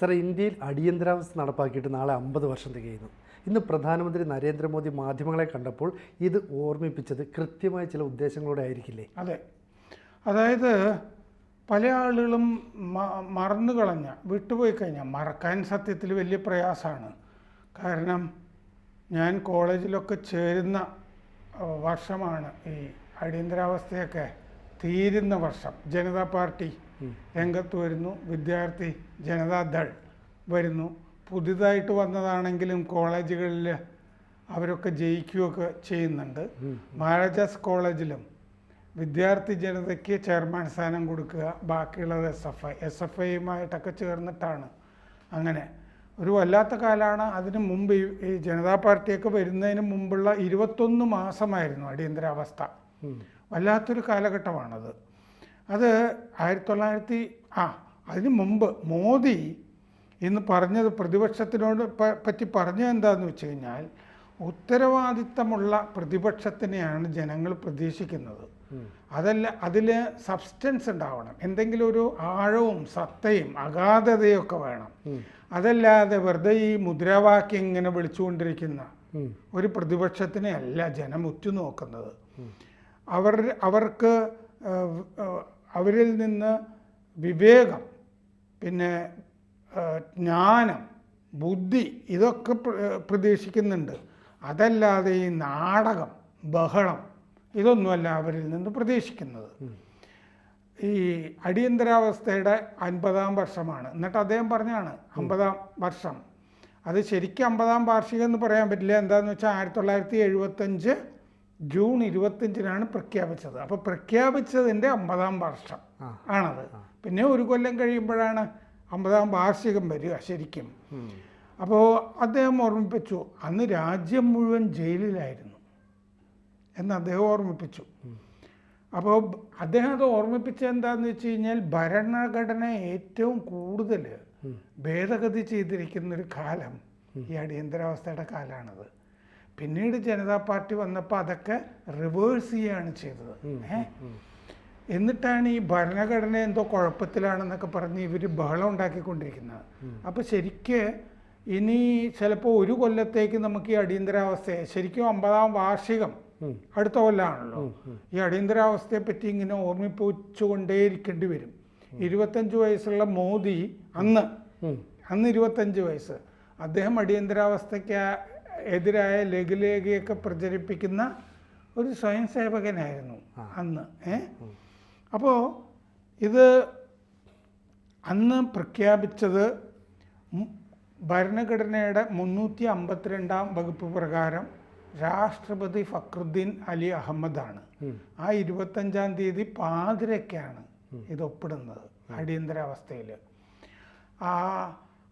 Sir ഇന്ത്യയിൽ അടിയന്തരാവസ്ഥ നടപ്പാക്കിയിട്ട് നാളെ അമ്പത് വർഷം തികയുന്നു. ഇന്ന് പ്രധാനമന്ത്രി നരേന്ദ്രമോദി മാധ്യമങ്ങളെ കണ്ടപ്പോൾ ഇത് ഓർമ്മിപ്പിച്ചത് കൃത്യമായ ചില ഉദ്ദേശങ്ങളോടെ ആയിരിക്കില്ലേ? അതെ. അതായത് പല ആളുകളും മറന്നു കളഞ്ഞ വിട്ടുപോയി കഴിഞ്ഞാൽ മറക്കാൻ സത്യത്തിൽ വലിയ പ്രയാസമാണ്. കാരണം ഞാൻ കോളേജിലൊക്കെ ചേരുന്ന വർഷമാണ് ഈ അടിയന്തരാവസ്ഥയൊക്കെ തീരുന്ന വർഷം. ജനതാ പാർട്ടി രംഗത്ത് വരുന്നു. വിദ്യാർത്ഥി ജനതാദൾ വരുന്നു. പുതിയതായിട്ട് വന്നതാണെങ്കിലും കോളേജുകളിൽ അവരൊക്കെ ജയിക്കുകയൊക്കെ ചെയ്യുന്നുണ്ട്. മഹാരാജാസ് കോളേജിലും വിദ്യാർത്ഥി ജനതയ്ക്ക് ചെയർമാൻ സ്ഥാനം കൊടുക്കുക ബാക്കിയുള്ളത് S F I S F ഐയുമായിട്ടൊക്കെ ചേർന്നിട്ടാണ്. അങ്ങനെ ഒരു വല്ലാത്ത കാലമാണ് അതിന് മുമ്പ് ഈ ജനതാ പാർട്ടിയൊക്കെ വരുന്നതിന് മുമ്പുള്ള ഇരുപത്തൊന്ന് മാസമായിരുന്നു അടിയന്തരാവസ്ഥ. വല്ലാത്തൊരു കാലഘട്ടമാണത്. അത് ആയിരത്തി തൊള്ളായിരത്തി ആ അതിന് മുമ്പ് മോദി ഇന്ന് പറഞ്ഞത് പ്രതിപക്ഷത്തിനോട് പറ്റി പറഞ്ഞത് എന്താണെന്ന് വെച്ച് കഴിഞ്ഞാൽ ഉത്തരവാദിത്തമുള്ള പ്രതിപക്ഷത്തിനെയാണ് ജനങ്ങൾ പ്രതീക്ഷിക്കുന്നത്. അതല്ല അതിൽ സബ്സ്റ്റൻസ് ഉണ്ടാവണം. എന്തെങ്കിലും ഒരു ആഴവും സത്തയും അഗാധതയൊക്കെ വേണം. അതല്ലാതെ വെറുതെ ഈ മുദ്രാവാക്യം ഇങ്ങനെ വിളിച്ചുകൊണ്ടിരിക്കുന്ന ഒരു പ്രതിപക്ഷത്തിനെ അല്ല ജനം ഉറ്റുനോക്കുന്നത്. അവർ അവർക്ക് അവരിൽ നിന്ന് വിവേകം പിന്നെ ജ്ഞാനം ബുദ്ധി ഇതൊക്കെ പ്ര- പ്രതീക്ഷിക്കുന്നുണ്ട്. അതല്ലാതെ ഈ നാടകം ബഹളം ഇതൊന്നുമല്ല അവരിൽ നിന്ന് പ്രതീക്ഷിക്കുന്നത്. ഈ അടിയന്തരാവസ്ഥയുടെ അൻപതാം വർഷമാണ്. എന്നിട്ട് അദ്ദേഹം പറഞ്ഞാണ് അമ്പതാം വർഷം. അത് ശരിക്കും അമ്പതാം വാർഷികം എന്ന് പറയാൻ പറ്റില്ല. എന്താണെന്ന് വെച്ചാൽ ആയിരത്തി തൊള്ളായിരത്തി എഴുപത്തഞ്ച് ജൂൺ ഇരുപത്തഞ്ചിനാണ് പ്രഖ്യാപിച്ചത്. അപ്പോൾ പ്രഖ്യാപിച്ചതിന്റെ അമ്പതാം വർഷം ആണത്. പിന്നെ ഒരു കൊല്ലം കഴിയുമ്പോഴാണ് അമ്പതാം വാർഷികം വരിക ശരിക്കും. അപ്പോൾ അദ്ദേഹം ഓർമ്മിപ്പിച്ചു അന്ന് രാജ്യം മുഴുവൻ ജയിലിലായിരുന്നു എന്ന് അദ്ദേഹം ഓർമ്മിപ്പിച്ചു. അപ്പോൾ അദ്ദേഹം അത് ഓർമ്മിപ്പിച്ചത് എന്താണെന്ന് വെച്ച് കഴിഞ്ഞാൽ ഭരണഘടന ഏറ്റവും കൂടുതൽ ഭേദഗതി ചെയ്തിരിക്കുന്ന ഒരു കാലം ഈ അടിയന്തരാവസ്ഥയുടെ കാലമാണത് പിന്നീട് ജനതാ പാർട്ടി വന്നപ്പോൾ അതൊക്കെ റിവേഴ്സ് ചെയ്യുകയാണ് ചെയ്തത്. എന്നിട്ടാണ് ഈ ഭരണഘടന എന്തോ കുഴപ്പത്തിലാണെന്നൊക്കെ പറഞ്ഞ് ഇവർ ബഹളം ഉണ്ടാക്കിക്കൊണ്ടിരിക്കുന്നത്. അപ്പോൾ ശരിക്ക് ഇനി ചിലപ്പോൾ ഒരു കൊല്ലത്തേക്ക് നമുക്ക് ഈ അടിയന്തരാവസ്ഥയെ ശരിക്കും അമ്പതാം വാർഷികം അടുത്ത കൊല്ലാണല്ലോ. ഈ അടിയന്തരാവസ്ഥയെ പറ്റി ഇങ്ങനെ ഓർമ്മിപ്പിച്ചുകൊണ്ടേയിരിക്കേണ്ടി വരും. ഇരുപത്തഞ്ച് വയസ്സുള്ള മോദി അന്ന് അന്ന് ഇരുപത്തഞ്ച് വയസ്സ്. അദ്ദേഹം അടിയന്തരാവസ്ഥയ്ക്ക് എതിരായ ലഘുലേഖയൊക്കെ പ്രചരിപ്പിക്കുന്ന ഒരു സ്വയം സേവകനായിരുന്നു അന്ന് ഏ? അപ്പോൾ ഇത് അന്ന് പ്രഖ്യാപിച്ചത് ഭരണഘടനയുടെ മുന്നൂറ്റി അമ്പത്തിരണ്ടാം വകുപ്പ് പ്രകാരം രാഷ്ട്രപതി ഫക്രുദ്ദീൻ അലി അഹമ്മദാണ്. ആ ഇരുപത്തഞ്ചാം തീയതി പാതിരക്കാണ് ഇത് ഒപ്പിടുന്നത് അടിയന്തരാവസ്ഥയിൽ ആ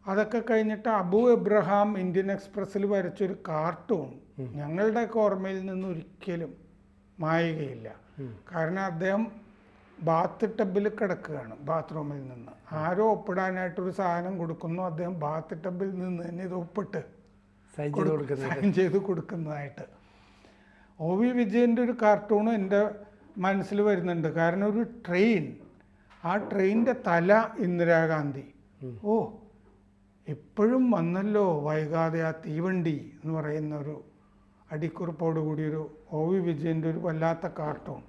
അതൊക്കെ കഴിഞ്ഞിട്ട് അബു എബ്രഹാം ഇന്ത്യൻ എക്സ്പ്രസ്സിൽ വരച്ചൊരു കാർട്ടൂൺ ഞങ്ങളുടെ ഓർമ്മയിൽ നിന്ന് ഒരിക്കലും മായുകയില്ല. കാരണം അദ്ദേഹം ബാത്ത് ടബിൽ കിടക്കുകയാണ് ബാത്റൂമിൽ നിന്ന്. ആരോ ഒപ്പിടാനായിട്ടൊരു സാധനം കൊടുക്കുന്നു അദ്ദേഹം ബാത്ത് ടബിൽ നിന്ന് തന്നെ ഇത് ഒപ്പിട്ട് സൈൻ ചെയ്ത് കൊടുക്കുന്നതായിട്ട്. ഒ വി വിജയന്റെ ഒരു കാർട്ടൂൺ എന്റെ മനസ്സിൽ വരുന്നുണ്ട്. കാരണം ഒരു ട്രെയിൻ ആ ട്രെയിനിന്റെ തല ഇന്ദിരാഗാന്ധി. ഓ ഇപ്പോഴും വന്നല്ലോ വൈകാതെ ആ തീവണ്ടി എന്ന് പറയുന്ന ഒരു അടിക്കുറിപ്പോട് കൂടി ഒരു ഒ വി വിജയന്റെ ഒരു വല്ലാത്ത കാർട്ടൂൺ.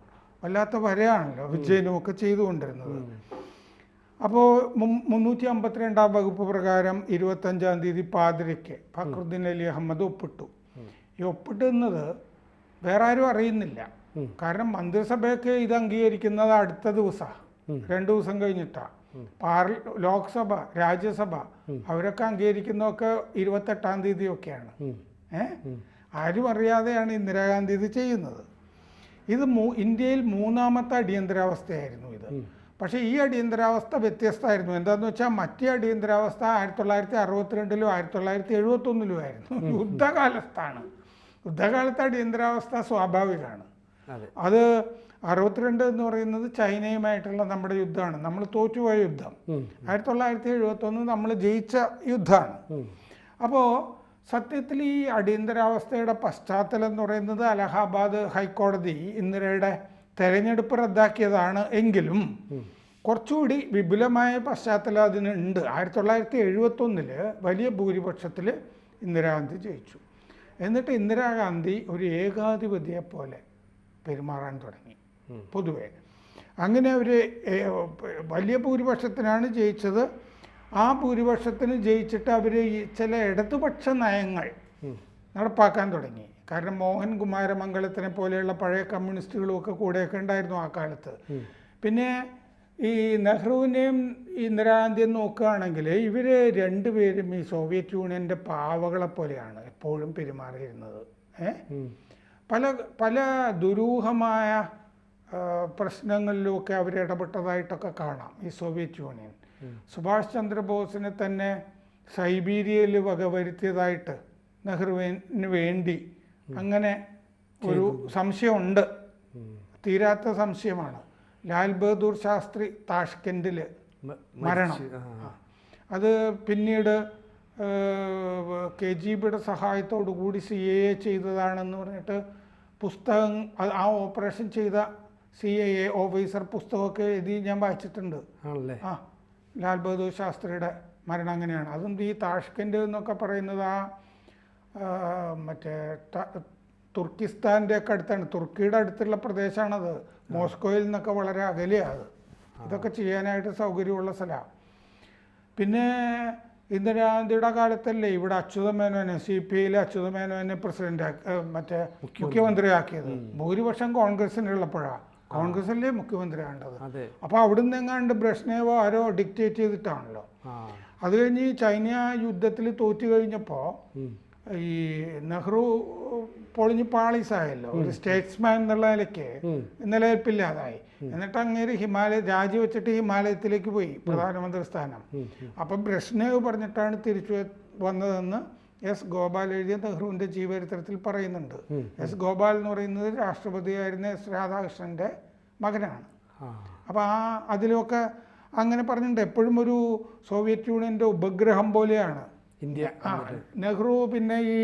വല്ലാത്ത വരയാണല്ലോ വിജയനും ഒക്കെ ചെയ്തുകൊണ്ടിരുന്നത്. അപ്പോൾ മുന്നൂറ്റി അമ്പത്തിരണ്ടാം വകുപ്പ് പ്രകാരം ഇരുപത്തഞ്ചാം തീയതി പാതിരയ്ക്ക് ഫക്രുദ്ദീൻ അലി അഹമ്മദ് ഒപ്പിട്ടു. ഈ ഒപ്പിട്ടുന്നത് വേറെ ആരും അറിയുന്നില്ല. കാരണം മന്ത്രിസഭയൊക്കെ ഇത് അംഗീകരിക്കുന്നത് അടുത്ത ദിവസമാണ് രണ്ട് ദിവസം കഴിഞ്ഞിട്ടാണ് പാർ ലോക്സഭ രാജ്യസഭ അവരൊക്കെ അംഗീകരിക്കുന്നതൊക്കെ ഇരുപത്തെട്ടാം തീയതിയൊക്കെയാണ്. ഏ? ആരും അറിയാതെയാണ് ഇന്ദിരാഗാന്ധി ഇത് ചെയ്യുന്നത്. ഇത് മൂ ഇന്ത്യയിൽ മൂന്നാമത്തെ അടിയന്തരാവസ്ഥയായിരുന്നു ഇത്. പക്ഷേ ഈ അടിയന്തരാവസ്ഥ വ്യത്യസ്തമായിരുന്നു. എന്താണെന്ന് വെച്ചാൽ മറ്റേ അടിയന്തരാവസ്ഥ ആയിരത്തി തൊള്ളായിരത്തി അറുപത്തിരണ്ടിലും ആയിരത്തി തൊള്ളായിരത്തി എഴുപത്തൊന്നിലും ആയിരുന്നു യുദ്ധകാലത്താണ്. യുദ്ധകാലത്തെ അടിയന്തരാവസ്ഥ സ്വാഭാവികമാണ്. അത് അറുപത്തിരണ്ട് എന്ന് പറയുന്നത് ചൈനയുമായിട്ടുള്ള നമ്മുടെ യുദ്ധമാണ്. നമ്മൾ തോറ്റുപോയ യുദ്ധം. ആയിരത്തി തൊള്ളായിരത്തി എഴുപത്തൊന്ന് നമ്മൾ ജയിച്ച യുദ്ധമാണ്. അപ്പോൾ സത്യത്തിൽ ഈ അടിയന്തരാവസ്ഥയുടെ പശ്ചാത്തലം എന്ന് പറയുന്നത് അലഹാബാദ് ഹൈക്കോടതി ഇന്ദിരയുടെ തെരഞ്ഞെടുപ്പ് റദ്ദാക്കിയതാണ് എങ്കിലും കുറച്ചുകൂടി വിപുലമായ പശ്ചാത്തലം അതിനുണ്ട്. ആയിരത്തി തൊള്ളായിരത്തി എഴുപത്തൊന്നിൽ വലിയ ഭൂരിപക്ഷത്തിൽ ഇന്ദിരാഗാന്ധി ജയിച്ചു. എന്നിട്ട് ഇന്ദിരാഗാന്ധി ഒരു ഏകാധിപതിയെ പോലെ പെരുമാറാൻ തുടങ്ങി. പൊതുവെ. അങ്ങനെ അവർ വലിയ ഭൂരിപക്ഷത്തിനാണ് ജയിച്ചത്. ആ ഭൂരിപക്ഷത്തിന് ജയിച്ചിട്ട് അവർ ചില ഇടതുപക്ഷ നയങ്ങൾ നടപ്പാക്കാൻ തുടങ്ങി. കാരണം മോഹൻ കുമാരമംഗലത്തിനെ പോലെയുള്ള പഴയ കമ്മ്യൂണിസ്റ്റുകളും ഒക്കെ കൂടെയൊക്കെ ഉണ്ടായിരുന്നു ആ കാലത്ത്. പിന്നെ ഈ നെഹ്റുവിനെയും ഇന്ദിരാഗാന്ധിയും നോക്കുകയാണെങ്കിൽ ഇവർ രണ്ടുപേരും ഈ സോവിയറ്റ് യൂണിയന്റെ പാവകളെ പോലെയാണ് എപ്പോഴും പെരുമാറിയിരുന്നത്. ഏ? പല പല ദുരൂഹമായ പ്രശ്നങ്ങളിലുമൊക്കെ അവർ ഇടപെട്ടതായിട്ടൊക്കെ കാണാം ഈ സോവിയറ്റ് യൂണിയൻ. സുഭാഷ് ചന്ദ്രബോസിനെ തന്നെ സൈബീരിയയിൽ വകവരുത്തിയതായിട്ട് നെഹ്റുവിന് വേണ്ടി അങ്ങനെ ഒരു സംശയമുണ്ട്. തീരാത്ത സംശയമാണ്. ലാൽ ബഹദൂർ ശാസ്ത്രി താഷ്കെൻഡിൽ മരണം. അത് പിന്നീട് കെ ജി ബിയുടെ സഹായത്തോടു കൂടി സി എ എ ചെയ്തതാണെന്ന് പറഞ്ഞിട്ട് പുസ്തകം ആ ഓപ്പറേഷൻ ചെയ്ത സി ഐ എ ഓഫീസർ പുസ്തകമൊക്കെ എഴുതി ഞാൻ വായിച്ചിട്ടുണ്ട്. ആണല്ലേ? ആ ലാൽ ബഹദൂർ ശാസ്ത്രിയുടെ മരണം അങ്ങനെയാണ്. അതും ഈ താഷ്കന്റെ എന്നൊക്കെ പറയുന്നത് ആ മറ്റേ തുർക്കിസ്ഥാന്റെ ഒക്കെ അടുത്താണ്. തുർക്കിയുടെ അടുത്തുള്ള പ്രദേശമാണത് മോസ്കോയിൽ നിന്നൊക്കെ വളരെ അകലെയാണ് അത്. ഇതൊക്കെ ചെയ്യാനായിട്ട് സൗകര്യമുള്ള സ്ഥലമാണ് പിന്നെ ഇന്ദിരാഗാന്ധിയുടെ കാലത്തല്ലേ ഇവിടെ അച്യുതമേനോനെ സി പി ഐയിലെ അച്യുതമേനോനെ പ്രസിഡന്റ് മറ്റേ മുഖ്യമന്ത്രിയാക്കിയത്. ഭൂരിപക്ഷം കോൺഗ്രസിനുള്ളപ്പോഴാണ് കോൺഗ്രസല്ലേ മുഖ്യമന്ത്രി ആണ്ടത് അപ്പൊ അപ്പോൾ അവിടുന്ന് എങ്ങാണ്ട് ബ്രഷ്നേവോ ആരോ ഡിക്റ്റേറ്റ് ചെയ്തിട്ടാണല്ലോ. അത് കഴിഞ്ഞ് ഈ ചൈന യുദ്ധത്തിൽ തോറ്റു കഴിഞ്ഞപ്പോൾ ഈ നെഹ്റു പൊളിഞ്ഞ് പാളീസായല്ലോ ഒരു സ്റ്റേറ്റ്സ്മാൻ എന്നുള്ള നിലയ്ക്ക്. നിലനിൽപ്പില്ലാതായി. എന്നിട്ട് അങ്ങേര് ഹിമാലയ രാജിവെച്ചിട്ട് ഹിമാലയത്തിലേക്ക് പോയി പ്രധാനമന്ത്രി സ്ഥാനം. അപ്പൊ അപ്പം ബ്രഷ്നേവ് പറഞ്ഞിട്ടാണ് തിരിച്ചു വന്നതെന്ന് എസ് ഗോപാൽ എഴുതിയ നെഹ്റുവിന്റെ ജീവചരിത്രത്തിൽ പറയുന്നുണ്ട്. എസ് ഗോപാൽ എന്ന് പറയുന്നത് രാഷ്ട്രപതിയായിരുന്ന എസ് രാധാകൃഷ്ണന്റെ മകനാണ്. അപ്പോൾ ആ അതിലൊക്കെ അങ്ങനെ പറഞ്ഞിട്ടുണ്ട്. എപ്പോഴും ഒരു സോവിയറ്റ് യൂണിയന്റെ ഉപഗ്രഹം പോലെയാണ്. ഇന്ത്യ ആ നെഹ്റു പിന്നെ ഈ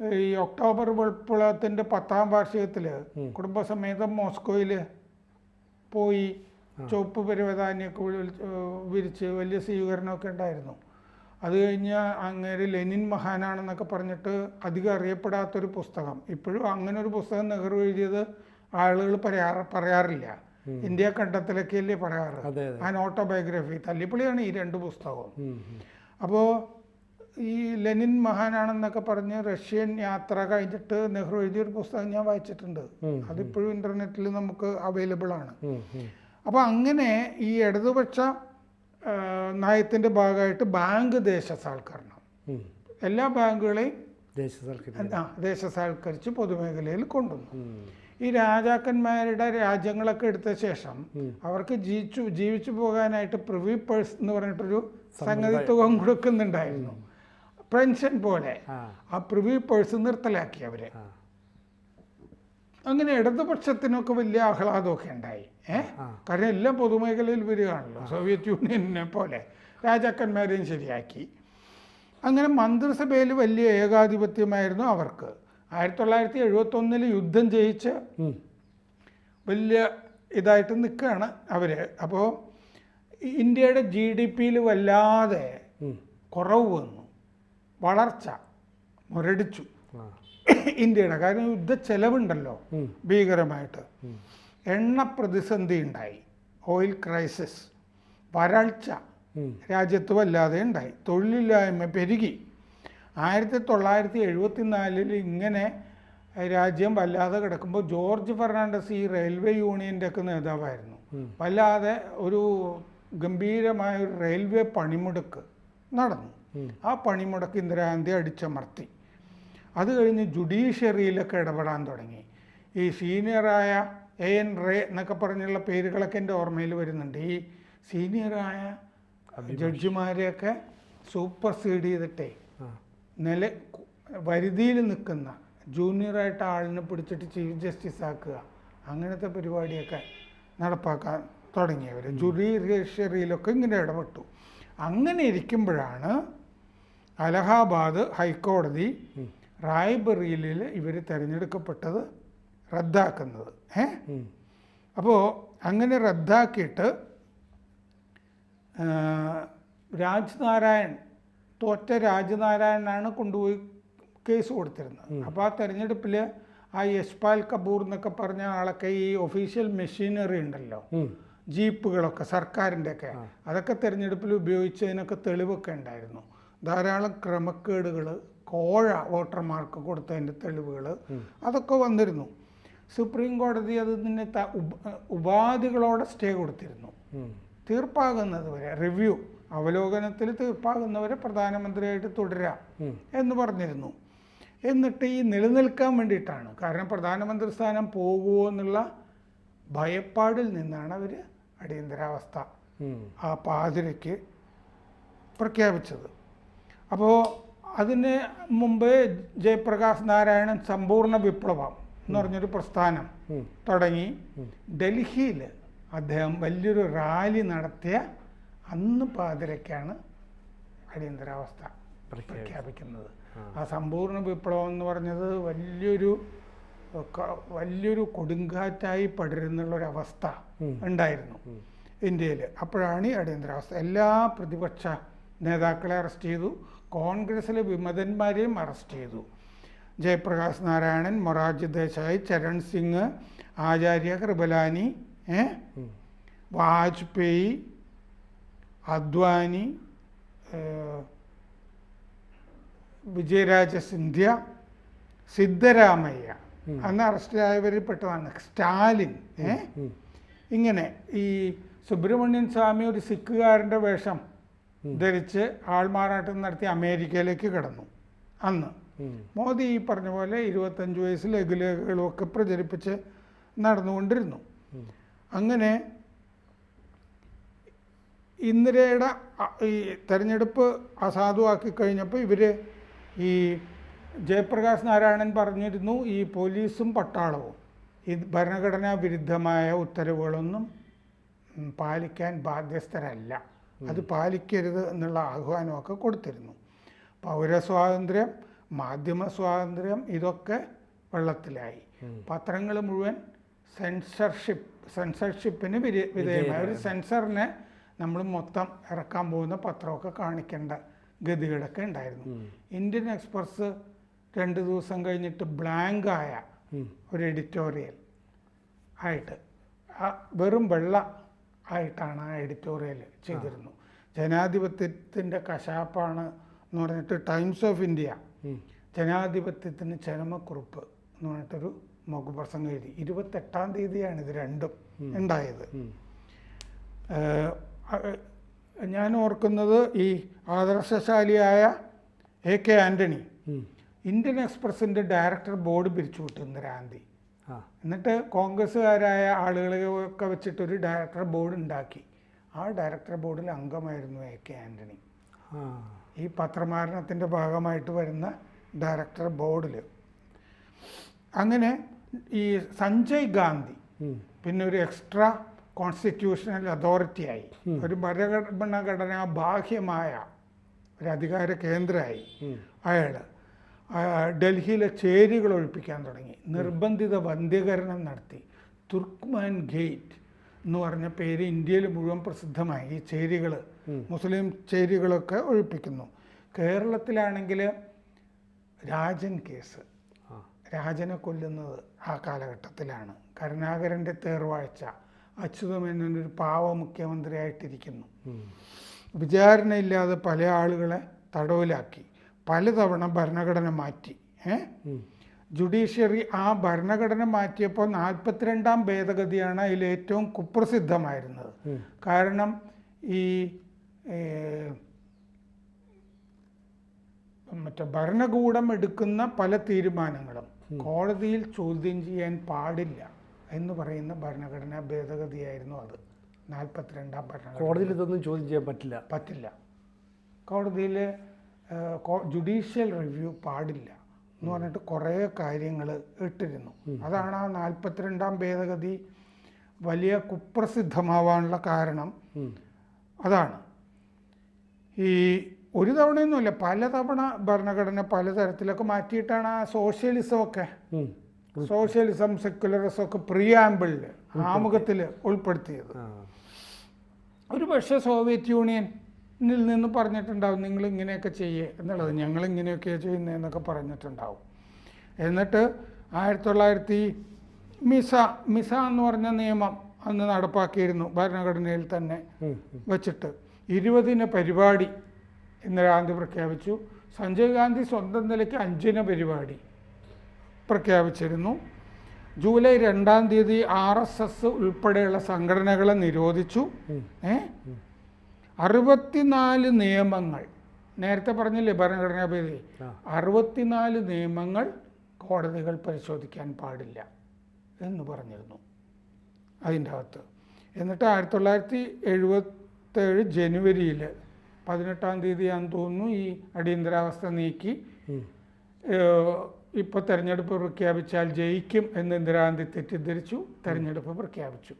ഈ ഒക്ടോബർ വിപ്ലവത്തിന്റെ പത്താം വാർഷികത്തിൽ കുടുംബസമേതം മോസ്കോയിൽ പോയി ചുവപ്പ് പരവതാനിയൊക്കെ വിളിച്ച്, വിരിച്ച് വലിയ സ്വീകരണമൊക്കെ ഉണ്ടായിരുന്നു. അത് കഴിഞ്ഞ് അങ്ങേര് ലെനിൻ മഹാനാണെന്നൊക്കെ പറഞ്ഞിട്ട് അധികം അറിയപ്പെടാത്തൊരു പുസ്തകം. ഇപ്പോഴും അങ്ങനെ ഒരു പുസ്തകം നെഹ്റു എഴുതിയത് ആളുകൾ പറയാറ് പറയാറില്ല ഇന്ത്യ കണ്ടെത്തലൊക്കെയല്ലേ പറയാറ് ആൻ ഓട്ടോബയോഗ്രഫി തല്ലിപ്പൊളിയാണ് ഈ രണ്ട് പുസ്തകവും. അപ്പോൾ ഈ ലെനിൻ മഹാനാണെന്നൊക്കെ പറഞ്ഞ് റഷ്യൻ യാത്ര കഴിഞ്ഞിട്ട് നെഹ്റു എഴുതിയൊരു പുസ്തകം ഞാൻ വായിച്ചിട്ടുണ്ട്. അതിപ്പോഴും ഇന്റർനെറ്റിൽ നമുക്ക് അവൈലബിൾ ആണ്. അപ്പോൾ അങ്ങനെ ഈ ഇടതുപക്ഷ നയത്തിന്റെ ഭാഗമായിട്ട് ബാങ്ക് ദേശസാൽക്കരണം. എല്ലാ ബാങ്കുകളെയും ദേശസാൽക്കരിച്ച് പൊതുമേഖലയിൽ കൊണ്ടുവന്നു. ഈ രാജാക്കന്മാരുടെ രാജ്യങ്ങളൊക്കെ എടുത്ത ശേഷം അവർക്ക് ജീവിച്ചു ജീവിച്ചു പോകാനായിട്ട് പ്രിവി പേഴ്സ് എന്ന് പറഞ്ഞിട്ടൊരു സംഗതി തുകം കൊടുക്കുന്നുണ്ടായിരുന്നു. പെൻഷൻ പോലെ ആ. പ്രിവി പേഴ്സ് നിർത്തലാക്കി അവർ അങ്ങനെ ഇടതുപക്ഷത്തിനൊക്കെ വലിയ ആഹ്ലാദമൊക്കെ ഉണ്ടായി. ഏ? ആ. കാരണം എല്ലാം പൊതുമേഖലയിൽ വരികയാണല്ലോ സോവിയറ്റ് യൂണിയനെ പോലെ രാജാക്കന്മാരെയും ശരിയാക്കി. അങ്ങനെ മന്ത്രിസഭയിൽ വലിയ ഏകാധിപത്യമായിരുന്നു അവർക്ക്. ആയിരത്തി തൊള്ളായിരത്തി എഴുപത്തൊന്നിൽ യുദ്ധം ജയിച്ച് വലിയ ഇതായിട്ട് നിൽക്കുകയാണ് അവർ അപ്പോൾ ഇന്ത്യയുടെ ജി ഡി പിയിൽ വല്ലാതെ കുറവ് വന്നു. വളർച്ച മുരടിച്ചു. ഇന്ത്യയുടെ. കാരണം യുദ്ധ ചെലവുണ്ടല്ലോ. ഭീകരമായിട്ട്. എണ്ണ പ്രതിസന്ധി ഉണ്ടായി. ഓയിൽ ക്രൈസിസ് വരൾച്ച രാജ്യത്ത് വല്ലാതെ ഉണ്ടായി. തൊഴിലില്ലായ്മ പെരുകി. ആയിരത്തി തൊള്ളായിരത്തി എഴുപത്തി നാലിൽ ഇങ്ങനെ രാജ്യം വല്ലാതെ കിടക്കുമ്പോൾ ജോർജ് ഫെർണാണ്ടസ് ഈ റെയിൽവേ യൂണിയന്റെ ഒക്കെ നേതാവായിരുന്നു. വല്ലാതെ ഒരു ഗംഭീരമായ ഒരു റെയിൽവേ പണിമുടക്ക് നടന്നു. ആ പണിമുടക്ക് ഇന്ദിരാഗാന്ധി അടിച്ചമർത്തി. അത് കഴിഞ്ഞ് ജുഡീഷ്യറിയിലൊക്കെ ഇടപെടാൻ തുടങ്ങി. ഈ സീനിയറായ എ എൻ റേ എന്നൊക്കെ പറഞ്ഞുള്ള പേരുകളൊക്കെ എന്റെ ഓർമ്മയിൽ വരുന്നുണ്ട്. ഈ സീനിയറായ ജഡ്ജിമാരെയൊക്കെ സൂപ്പർ സീഡ് ചെയ്തിട്ടേ നില വരുതിയിൽ നിൽക്കുന്ന ജൂനിയറായിട്ട് ആളിനെ പിടിച്ചിട്ട് ചീഫ് ജസ്റ്റിസ് ആക്കുക അങ്ങനത്തെ പരിപാടിയൊക്കെ നടപ്പാക്കാൻ തുടങ്ങിയവർ ജുഡീഷ്യറിയിലൊക്കെ ഇങ്ങനെ ഇടപെട്ടു. അങ്ങനെ ഇരിക്കുമ്പോഴാണ് അലഹാബാദ് ഹൈക്കോടതി റായ്ബറിയിൽ ഇവർ തിരഞ്ഞെടുക്കപ്പെട്ടത് റദ്ദാക്കുന്നത്. ഏ? അപ്പോൾ അങ്ങനെ റദ്ദാക്കിയിട്ട് രാജ്നാരായൺ തോറ്റ രാജനാരായണനാണ് കൊണ്ടുപോയി കേസ് കൊടുത്തിരുന്നത്. അപ്പോൾ ആ തെരഞ്ഞെടുപ്പിൽ ആ യശ്പാൽ കപൂർ എന്നൊക്കെ പറഞ്ഞ ആളൊക്കെ ഈ ഒഫീഷ്യൽ മെഷീനറി ഉണ്ടല്ലോ. ജീപ്പുകളൊക്കെ സർക്കാരിന്റെ ഒക്കെ അതൊക്കെ തെരഞ്ഞെടുപ്പിൽ ഉപയോഗിച്ചതിനൊക്കെ തെളിവൊക്കെ ഉണ്ടായിരുന്നു. ധാരാളം ക്രമക്കേടുകൾ കോഴ വോട്ടർമാർക്ക് കൊടുത്തതിന്റെ തെളിവുകൾ അതൊക്കെ വന്നിരുന്നു. സുപ്രീം കോടതി അതിന് ഉപാധികളോടെ സ്റ്റേ കൊടുത്തിരുന്നു. തീർപ്പാകുന്നത് വരെ റിവ്യൂ. അവലോകനത്തിൽ തീർപ്പാകുന്നവരെ പ്രധാനമന്ത്രിയായിട്ട് തുടരാം എന്ന് പറഞ്ഞിരുന്നു. എന്നിട്ട് ഈ നിലനിൽക്കാൻ വേണ്ടിയിട്ടാണ്. കാരണം പ്രധാനമന്ത്രി സ്ഥാനം പോകുമോ എന്നുള്ള ഭയപ്പാടിൽ നിന്നാണ് അവർ അടിയന്തരാവസ്ഥ ആ പാതിരയ്ക്ക് പ്രഖ്യാപിച്ചത്. അപ്പോൾ അതിന് മുമ്പ് ജയപ്രകാശ് നാരായണൻ സമ്പൂർണ വിപ്ലവം എന്ന് പറഞ്ഞൊരു പ്രസ്ഥാനം തുടങ്ങി. ഡൽഹിയിൽ അദ്ദേഹം വലിയൊരു റാലി നടത്തിയ അന്ന് പാതിരക്കാണ് അടിയന്തരാവസ്ഥ പ്രഖ്യാപിക്കുന്നത്. ആ. സമ്പൂർണ വിപ്ലവം എന്ന് പറഞ്ഞത് വലിയൊരു വലിയൊരു കൊടുങ്കാറ്റായി പടരുന്നുള്ളൊരവസ്ഥ ഉണ്ടായിരുന്നു ഇന്ത്യയിൽ. അപ്പോഴാണ് ഈ അടിയന്തരാവസ്ഥ. എല്ലാ പ്രതിപക്ഷ നേതാക്കളെ അറസ്റ്റ് ചെയ്തു. കോൺഗ്രസ്സിലെ വിമതന്മാരെയും അറസ്റ്റ് ചെയ്തു. ജയപ്രകാശ് നാരായണൻ മൊറാർജി ദേശായി ചരൺ സിംഗ് ആചാര്യ കൃപലാനി ഏ? വാജ്പേയി അദ്വാനി വിജയരാജ സിന്ധ്യ സിദ്ധരാമയ്യ അന്ന് അറസ്റ്റിലായവരിൽ പെട്ടതാണ്. സ്റ്റാലിൻ ഏ? ഇങ്ങനെ ഈ സുബ്രഹ്മണ്യൻ സ്വാമി ഒരു സിഖുകാരന്റെ വേഷം ധരിച്ച് ആൾമാറാട്ടം നടത്തി അമേരിക്കയിലേക്ക് കടന്നു അന്ന്. മോദി ഈ പറഞ്ഞ പോലെ ഇരുപത്തഞ്ച് വയസ്സിൽ ലഘുലേഖകളും ഒക്കെ പ്രചരിപ്പിച്ച് നടന്നുകൊണ്ടിരുന്നു. അങ്ങനെ ഇന്ദിരയുടെ ഈ തെരഞ്ഞെടുപ്പ് അസാധുവാക്കി കഴിഞ്ഞപ്പോൾ ഇവർ ഈ ജയപ്രകാശ് നാരായണൻ പറഞ്ഞിരുന്നു ഈ പോലീസും പട്ടാളവും. ഈ ഭരണഘടനാ വിരുദ്ധമായ ഉത്തരവുകളൊന്നും പാലിക്കാൻ ബാധ്യസ്ഥരല്ല. അത് പാലിക്കരുത് എന്നുള്ള ആഹ്വാനമൊക്കെ കൊടുത്തിരുന്നു. പൗരസ്വാതന്ത്ര്യം മാധ്യമ സ്വാതന്ത്ര്യം ഇതൊക്കെ വെള്ളത്തിലായി. പത്രങ്ങൾ മുഴുവൻ സെൻസർഷിപ്പ് സെൻസർഷിപ്പിന് വിധേയമായ ഒരു സെൻസറിനെ നമ്മൾ മൊത്തം ഇറക്കാൻ പോകുന്ന പത്രമൊക്കെ കാണിക്കേണ്ട ഗതികേടൊക്കെ ഉണ്ടായിരുന്നു. ഇന്ത്യൻ എക്സ്പ്രസ് രണ്ട് ദിവസം കഴിഞ്ഞിട്ട് ബ്ലാങ്ക് ആയ ഒരു എഡിറ്റോറിയൽ ആയിട്ട്. വെറും വെള്ള ആയിട്ടാണ് ആ എഡിറ്റോറിയൽ ചെയ്തിരുന്നു. ജനാധിപത്യത്തിന്റെ കശാപ്പാണ് എന്ന് പറഞ്ഞിട്ട് ടൈംസ് ഓഫ് ഇന്ത്യ. ജനാധിപത്യത്തിന് ചരമക്കുറിപ്പ് എന്ന് പറഞ്ഞിട്ടൊരു മുഖപ്രസംഗം എഴുതി. ഇരുപത്തെട്ടാം തീയതിയാണ് ഇത് രണ്ടും ഉണ്ടായത്. ഞാൻ ഓർക്കുന്നത് ഈ ആദർശശാലിയായ A K Antony Indian എക്സ്പ്രസിന്റെ director board പിരിച്ചുവിട്ടു ഇന്ദിരാഗാന്ധി എന്നിട്ട് കോൺഗ്രസ്സുകാരായ ആളുകളെയൊക്കെ വെച്ചിട്ടൊരു ഡയറക്ടർ ബോർഡ് ഉണ്ടാക്കി. ആ ഡയറക്ടർ ബോർഡിൽ അംഗമായിരുന്നു എ കെ ആന്റണി ഈ പത്രമാരണത്തിന്റെ ഭാഗമായിട്ട് വരുന്ന ഡയറക്ടർ ബോർഡിൽ അങ്ങനെ ഈ സഞ്ജയ് ഗാന്ധി പിന്നെ ഒരു എക്സ്ട്രാ കോൺസ്റ്റിറ്റ്യൂഷണൽ അതോറിറ്റിയായി ഒരു ഭരണഘടനാ ബാഹ്യമായ ഒരു അധികാര കേന്ദ്രമായി. അയാൾ ഡൽഹിയിലെ ചേരികൾ ഒഴിപ്പിക്കാൻ തുടങ്ങി. നിർബന്ധിത വന്ധ്യകരണം നടത്തി. തുർക്ക്മാൻ ഗേറ്റ് എന്ന് പറഞ്ഞ പേര് ഇന്ത്യയിൽ മുഴുവൻ പ്രസിദ്ധമായി. ഈ ചേരികൾ മുസ്ലിം ചേരികളൊക്കെ ഒഴിപ്പിക്കുന്നു. കേരളത്തിലാണെങ്കിൽ രാജൻ കേസ്. രാജനെ കൊല്ലുന്നത് ആ കാലഘട്ടത്തിലാണ്. കരുണാകരന്റെ തേർവാഴ്ച. അച്യുതമേനൊരു പാവ മുഖ്യമന്ത്രിയായിട്ടിരിക്കുന്നു. വിചാരണയില്ലാതെ പല ആളുകളെ തടവിലാക്കി. പലതവണ ഭരണഘടന മാറ്റി. ഏ? ജുഡീഷ്യറി ആ ഭരണഘടന മാറ്റിയപ്പോൾ നാൽപ്പത്തിരണ്ടാം ഭേദഗതിയാണ് അതിൽ ഏറ്റവും കുപ്രസിദ്ധമായിരുന്നത്. കാരണം ഈ മറ്റേ ഭരണകൂടം എടുക്കുന്ന പല തീരുമാനങ്ങളും കോടതിയിൽ ചോദ്യം ചെയ്യാൻ പാടില്ല. എന്ന് പറയുന്ന ഭരണഘടനാ ഭേദഗതിയായിരുന്നു അത്. നാൽപ്പത്തിരണ്ടാം ഭരണഘടന. കോടതിയിൽ ഇതൊന്നും ചോദ്യം ചെയ്യാൻ പറ്റില്ല. പറ്റില്ല. കോടതിയിൽ ജുഡീഷ്യൽ റിവ്യൂ പാടില്ല എന്ന് പറഞ്ഞിട്ട് കുറേ കാര്യങ്ങൾ ഇട്ടിരുന്നു. അതാണ് ആ നാൽപ്പത്തിരണ്ടാം ഭേദഗതി വലിയ കുപ്രസിദ്ധമാവാനുള്ള കാരണം. അതാണ്. ഈ ഒരു തവണയൊന്നുമില്ല പലതവണ ഭരണഘടന പലതരത്തിലൊക്കെ മാറ്റിയിട്ടാണ് ആ സോഷ്യലിസം ഒക്കെ ഉം. സോഷ്യലിസം സെക്യുലറിസം ഒക്കെ പ്രിയാമ്പിളിൽ ആമുഖത്തിൽ ഉൾപ്പെടുത്തിയത്. ഒരു പക്ഷേ സോവിയറ്റ് യൂണിയനിൽ നിന്ന് പറഞ്ഞിട്ടുണ്ടാവും നിങ്ങൾ ഇങ്ങനെയൊക്കെ ചെയ്യേ എന്നുള്ളത്. ഞങ്ങൾ ഇങ്ങനെയൊക്കെയാണ് ചെയ്യുന്നതെന്നൊക്കെ പറഞ്ഞിട്ടുണ്ടാവും. എന്നിട്ട് ആയിരത്തി തൊള്ളായിരത്തി മിസ മിസ എന്ന് പറഞ്ഞ നിയമം അന്ന് നടപ്പാക്കിയിരുന്നു ഭരണഘടനയിൽ തന്നെ വെച്ചിട്ട്. ഇരുപതിന പരിപാടി ഇന്ദിരാഗാന്ധി പ്രഖ്യാപിച്ചു. സഞ്ജയ് ഗാന്ധി സ്വന്തം നിലയ്ക്ക് അഞ്ചിന പരിപാടി. പ്രഖ്യാപിച്ചിരുന്നു. ജൂലൈ രണ്ടാം തീയതി ആർ എസ് എസ് ഉൾപ്പെടെയുള്ള സംഘടനകളെ നിരോധിച്ചു. ഏ? അറുപത്തിനാല് നിയമങ്ങൾ. നേരത്തെ പറഞ്ഞില്ലേ ഭരണഘടനാ ഭേദി? അറുപത്തിനാല് നിയമങ്ങൾ കോടതികൾ പരിശോധിക്കാൻ പാടില്ല എന്ന് പറഞ്ഞിരുന്നു അതിന്റെ അകത്ത്. എന്നിട്ട് ആയിരത്തി തൊള്ളായിരത്തി എഴുപത്തേഴ് ജനുവരിയിൽ പതിനെട്ടാം തീയതിയാണെന്ന് തോന്നുന്നു ഈ അടിയന്തരാവസ്ഥ നീക്കി. ഇപ്പോൾ തെരഞ്ഞെടുപ്പ് പ്രഖ്യാപിച്ചാൽ ജയിക്കും എന്ന് ഇന്ദിരാഗാന്ധി തെറ്റിദ്ധരിച്ചു. തെരഞ്ഞെടുപ്പ് പ്രഖ്യാപിച്ചു.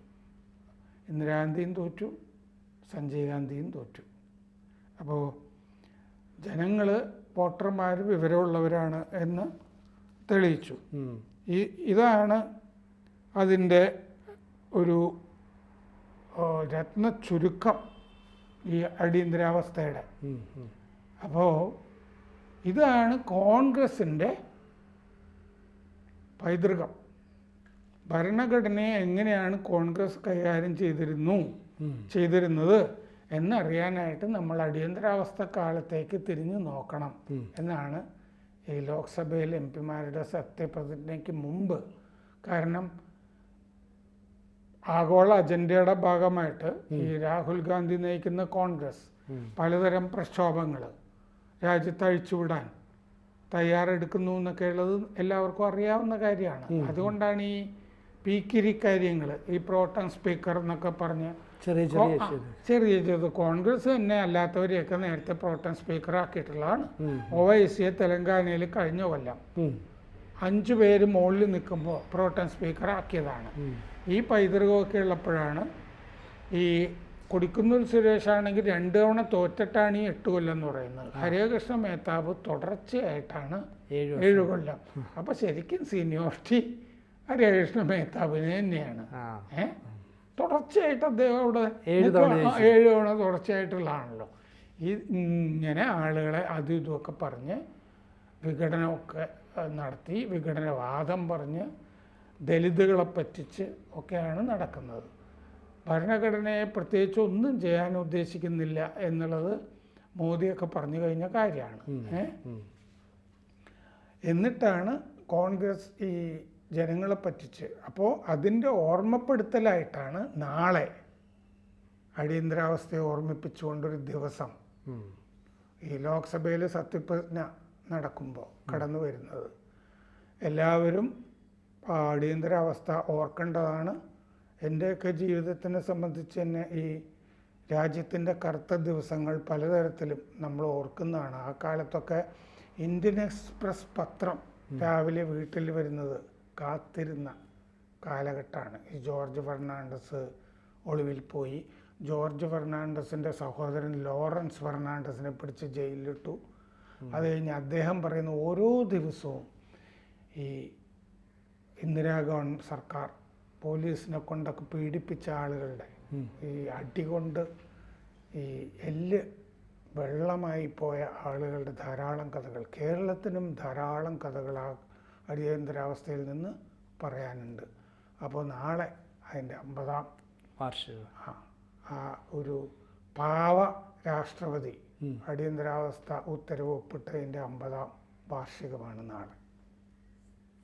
ഇന്ദിരാഗാന്ധിയും തോറ്റു സഞ്ജയ് ഗാന്ധിയും തോറ്റു. അപ്പോൾ ജനങ്ങൾ വോട്ടർമാർ വിവരമുള്ളവരാണ് എന്ന് തെളിയിച്ചു. ഈ ഇതാണ് അതിന്റെ ഒരു രത്ന ചുരുക്കം ഈ അടിയന്തരാവസ്ഥയുടെ. അപ്പോൾ ഇതാണ് കോൺഗ്രസിന്റെ പൈതൃകം. ഭരണഘടനയെ എങ്ങനെയാണ് കോൺഗ്രസ് കൈകാര്യം ചെയ്തിരുന്നു? ചെയ്തിരുന്നത് എന്നറിയാനായിട്ട് നമ്മൾ അടിയന്തരാവസ്ഥ കാലത്തേക്ക് തിരിഞ്ഞു നോക്കണം എന്നാണ് ഈ ലോക്സഭയിൽ എം പിമാരുടെ സത്യപ്രതിജ്ഞയ്ക്ക് മുമ്പ്. കാരണം ആഗോള അജണ്ടയുടെ ഭാഗമായിട്ട് ഈ രാഹുൽ ഗാന്ധി നയിക്കുന്ന കോൺഗ്രസ് പലതരം പ്രക്ഷോഭങ്ങൾ രാജ്യത്ത് അഴിച്ചുവിടാൻ തയ്യാറെടുക്കുന്നു എന്നൊക്കെ ഉള്ളത് എല്ലാവർക്കും അറിയാവുന്ന കാര്യമാണ്. അതുകൊണ്ടാണ് ഈ പീക്കിരി കാര്യങ്ങൾ ഈ പ്രോട്ടൺ സ്പീക്കർ എന്നൊക്കെ പറഞ്ഞ് ചെറിയ ചെറിയ ചെറിയ കോൺഗ്രസ് തന്നെ അല്ലാത്തവരെയൊക്കെ നേരത്തെ പ്രോട്ടൺ സ്പീക്കർ ആക്കിയിട്ടുള്ളതാണ്. ഒ വൈ സിയെ തെലങ്കാനയിൽ കഴിഞ്ഞ കൊല്ലം. അഞ്ചു പേര് മുകളിൽ നിൽക്കുമ്പോൾ പ്രോട്ടൺ സ്പീക്കർ ആക്കിയതാണ്. ഈ പൈതൃകമൊക്കെ ഉള്ളപ്പോഴാണ് ഈ കൊടിക്കുന്നിൽ സുരേഷ് ആണെങ്കിൽ രണ്ട് തവണ തോറ്റിട്ടാണ് ഈ എട്ട് കൊല്ലം എന്ന് പറയുന്നത്. ഹരേകൃഷ്ണ മേത്താവ് തുടർച്ചയായിട്ടാണ് ഏഴ് കൊല്ലം. അപ്പോൾ ശരിക്കും സീനിയോറിറ്റി ഹരേകൃഷ്ണ മേത്താവിന് തന്നെയാണ്. ഏ? തുടർച്ചയായിട്ട് അദ്ദേഹം അവിടെ ഏഴ്. തവണ തുടർച്ചയായിട്ടുള്ളതാണല്ലോ. ഈ ഇങ്ങനെ ആളുകളെ അതും ഇതുമൊക്കെ പറഞ്ഞ് വിഘടനമൊക്കെ നടത്തി വിഘടനവാദം പറഞ്ഞ് ദലിതുകളെ പറ്റിച്ച് ഒക്കെയാണ് നടക്കുന്നത്. ഭരണഘടനയെ പ്രത്യേകിച്ച് ഒന്നും ചെയ്യാൻ ഉദ്ദേശിക്കുന്നില്ല എന്നുള്ളത് മോദിയൊക്കെ പറഞ്ഞു കഴിഞ്ഞ കാര്യമാണ്. എന്നിട്ടാണ് കോൺഗ്രസ് ഈ ജനങ്ങളെ പറ്റിച്ച്. അപ്പോൾ അതിന്റെ ഓർമ്മപ്പെടുത്തലായിട്ടാണ് നാളെ അടിയന്തരാവസ്ഥയെ ഓർമ്മിപ്പിച്ചുകൊണ്ടൊരു ദിവസം ഈ ലോക്സഭയിൽ സത്യപ്രതിജ്ഞ നടക്കുമ്പോൾ കടന്നു വരുന്നത്. എല്ലാവരും അടിയന്തരാവസ്ഥ ഓർക്കേണ്ടതാണ്. എന്റെയൊക്കെ ജീവിതത്തിനെ സംബന്ധിച്ച് തന്നെ ഈ രാജ്യത്തിന്റെ കറുത്ത ദിവസങ്ങൾ പലതരത്തിലും നമ്മൾ ഓർക്കുന്നതാണ്. ആ കാലത്തൊക്കെ ഇന്ത്യൻ എക്സ്പ്രസ് പത്രം രാവിലെ വീട്ടിൽ വരുന്നത് കാത്തിരുന്ന കാലഘട്ടമാണ്. ഈ ജോർജ് ഫെർണാണ്ടസ് ഒളിവിൽ പോയി. ജോർജ് ഫെർണാണ്ടസിന്റെ സഹോദരൻ ലോറൻസ് ഫെർണാണ്ടസിനെ പിടിച്ച് ജയിലിലിട്ടു. അത് കഴിഞ്ഞ് അദ്ദേഹം പറയുന്ന ഓരോ ദിവസവും ഈ ഇന്ദിരാ ഗവൺ സർക്കാർ പോലീസിനെ കൊണ്ടൊക്കെ പീഡിപ്പിച്ച ആളുകളുടെ ഈ അടി കൊണ്ട് ഈ എല്ല് വെള്ളമായി പോയ ആളുകളുടെ ധാരാളം കഥകൾ കേരളത്തിനും ധാരാളം കഥകൾ ആ അടിയന്തരാവസ്ഥയിൽ നിന്ന് പറയാനുണ്ട്. അപ്പോൾ നാളെ അതിന്റെ അമ്പതാം വാർഷിക. ആ, ആ ഒരു പാവ രാഷ്ട്രപതി അടിയന്തരാവസ്ഥ ഉത്തരവ് ഒപ്പിട്ടതിന്റെ അമ്പതാം വാർഷികമാണ് നാളെ.